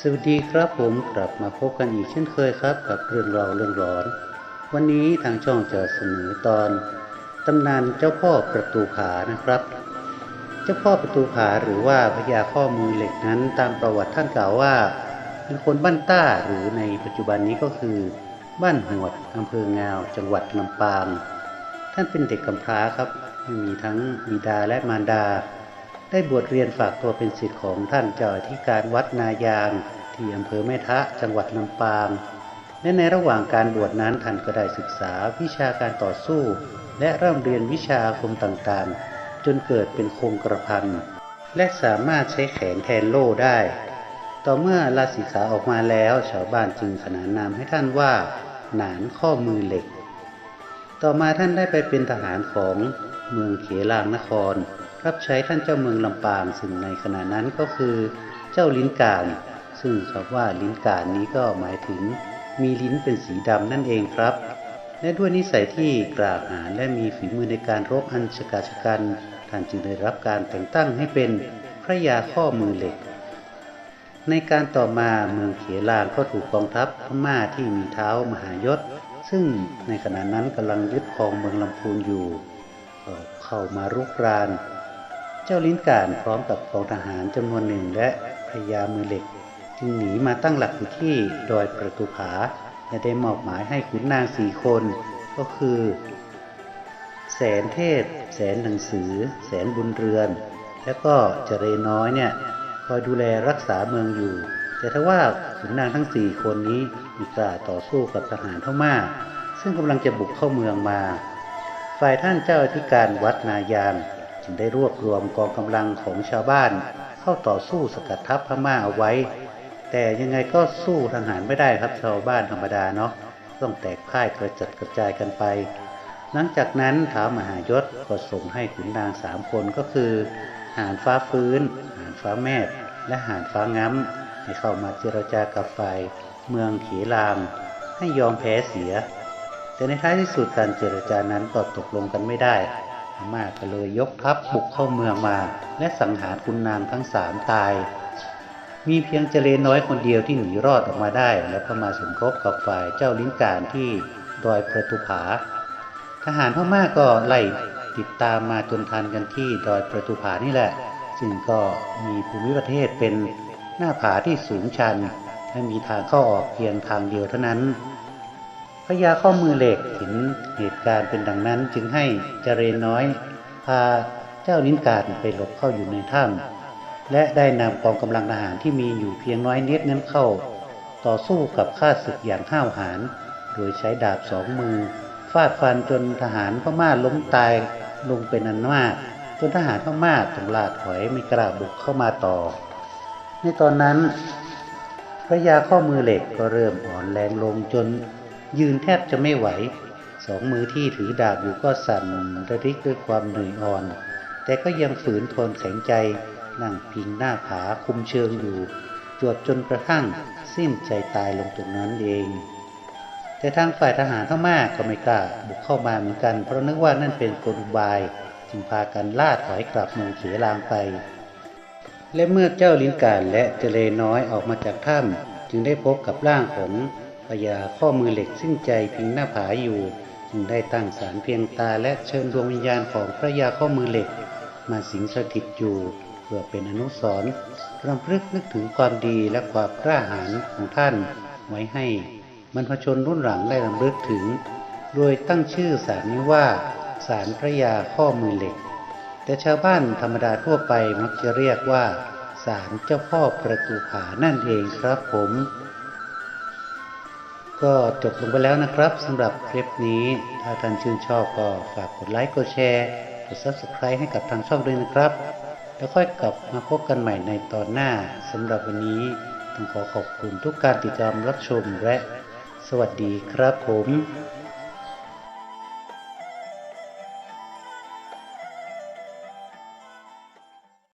สวัสดีครับผมกลับมาพบกันอีกเช่นเคยครับ กับเรื่องราวเรื่องร้อน วันนี้ทางช่องจะเสนอตอนตำนานเจ้าพ่อประตูผานะครับ เจ้าพ่อประตูผาหรือว่าพญาข้อมือเหล็กนั้นตามประวัติท่านกล่าวว่า เป็นคนบ้านต้าหรือในปัจจุบันนี้ก็คือ บ้านหวดอำเภองาวจังหวัดลำปางท่านเป็นเด็กกำพร้าครับม่มีทั้งบิดาและมารดา ได้บวชเรียนฝากตัวเป็นศิษย์ของท่านเจ้าอธิการวัดนายาง ที่อำเภอแม่ทะจังหวัดลำปางและในระหว่างการบวชนั้นท่านก็ได้ศึกษาวิชาการต่อสู้ และเริ่มเรียนวิชาอาคมต่างๆ จนเกิดเป็นคงกระพันและสามารถใช้แขนแทนโล่ได้ ต่อเมื่อลาสิกขาออกมาแล้วชาวบ้านจึงขนานนามให้ท่านว่า หนานข้อมือเหล็ก ต่อมาท่านได้ไปเป็นทหารของเมืองเขลางนคร รับใช้ท่านเจ้าเมืองลำปางซึ่งในขณะนั้นก็คือเจ้าลิ้นกานซึ่งคำว่าลิ้นกานนี้ก็หมายถึงมีลิ้นเป็นสีดำนั่นเองครับ และด้วยนิสัยที่กล้าหาญและมีฝีมือในการรบอันชกาชกันท่านจึงได้รับการแต่งตั้งให้เป็นพระยาข้อมือเหล็ก ในการต่อมาเมืองเขลางก็ถูกกองทัพพม่าที่มีเท้ามหายศ ซึ่งในขณะนั้นกำลังยึดครองเมืองลำพูนอยู่ เข้ามารุกราน เจ้าลิ้นกานพร้อมกับกองทหารจำนวนหนึ่งและพญามือเหล็ก จึงหนีมาตั้งหลักอยู่ที่ดอยประตูผาและได้มอบหมายให้ขุนนางสี่คน ก็คือ แสนเทพ แสนหนังสือ แสนบุญเรือน แล้วก็เจเรน้อยเนี่ยคอยดูแลรักษาเมืองอยู่ แต่ถ้าว่าขุนนางทั้งสี่คนนี้มีกล้าต่อสู้กับทหารพม่ามาก ซึ่งกำลังจะบุกเข้าเมืองมา ฝ่ายท่านเจ้าอธิการวัดนายาง จึงได้รวบรวมกองกำลังของชาวบ้าน เข้าต่อสู้สกัดทัพพม่าเอาไว้ แต่ยังไงก็สู้ทหารไม่ได้ครับชาวบ้านธรรมดาเนาะต้องแตกพ่ายกระจัดกระจายกันไป หลังจากนั้นท้าวมหายศก็ส่งให้ขุนนางสามคนก็คือหานฟ้าฟื้น หานฟ้าแมบและหานฟ้าง้ำให้เข้ามาเจรจากับฝ่ายเมืองเขลางให้ยอมแพ้เสีย แต่ในท้ายที่สุดการเจรจานั้นก็ตกลงกันไม่ได้ ม่าก็เลยยกทัพบุกเข้าเมืองมา และสังหารคุณนางทั้งสามตาย มีเพียงเจเลน้อยคนเดียวที่หนีรอดออกมาได้ แล้วก็มาสมทบกับฝ่ายเจ้าลิ้นการที่ดอยประตูผา ทหารพม่าก็ไล่ติดตามมาจนทันกันที่ดอยประตูผานี่แหละ ซึ่งก็มีภูมิประเทศเป็นหน้าผาที่สูงชันและมีทางเข้าออกเพียงทางเดียวเท่านั้น ญาข้อมือเหล็กเห็นเหตุการณ์เป็นดังนั้น จึงให้เจเรนน้อย พาเจ้าลิ้นการไปหลบเข้าอยู่ในถ้ำและได้นำกองกำลังทหารที่มีอยู่เพียงน้อยนิดนั้นเข้า ต่อสู้กับข้าศึกอย่างห้าวหาญโดยใช้ดาบสองมือ ฟาดฟันจนทหารพม่าล้มตายลงเป็นอันมากจนทหารพม่าต้องลาถอยไม่กล้าบุกเข้ามาต่อ ในตอนนั้นพระยาข้อมือเหล็กก็เริ่มอ่อนแรงลงจน ยืนแทบจะไม่ไหว สองมือที่ถือดาบอยู่ก็สั่นระริกด้วยความเหนื่อยอ่อน แต่ก็ยังฝืนทนแข็งใจ นั่งพิงหน้าผาคุมเชิงอยู่ จวบจนกระทั่งสิ้นใจตายลงตรงนั้นเอง แต่ทางฝ่ายทหารพม่าก็ไม่กล้าบุกเข้ามาเหมือนกัน เพราะนึกว่านั่นเป็นกลอุบาย จึงพากันล่าถอยกลับเมืองเขลางไป และเมื่อเจ้าลิ้นการและเจเลน้อยออกมาจากถ้ำจึงได้พบกับร่างของ ญาข้อมือเหล็กซึ่งใจพิงหน้าผาอยู่ จึงได้ตั้งศาลเพียงตาและเชิญดวงวิญญาณของพระยาข้อมือเหล็ก มาสิงสถิตอยู่ เพื่อเป็นอนุสรณ์รำลึกนึกถึงความดีและความกล้าหาญของท่านไว้ให้บรรพชนรุ่นหลังได้รำลึกถึง โดยตั้งชื่อศาลนี้ว่าศาลพระยาข้อมือเหล็ก แต่ชาวบ้านธรรมดาทั่วไปมักจะเรียกว่าศาลเจ้าพ่อประตูผานั่นเองครับผม ก็จบลงไปแล้วนะครับสำหรับคลิปนี้ ถ้าท่านชื่นชอบก็ฝากกดไลค์ กดแชร์ กด Subscribe ให้กับทางช่องด้วยนะครับ แล้วค่อยกลับมาพบกันใหม่ในตอนหน้าสำหรับวันนี้ต้องขอขอบคุณทุกการติดตามรับชมและสวัสดีครับผม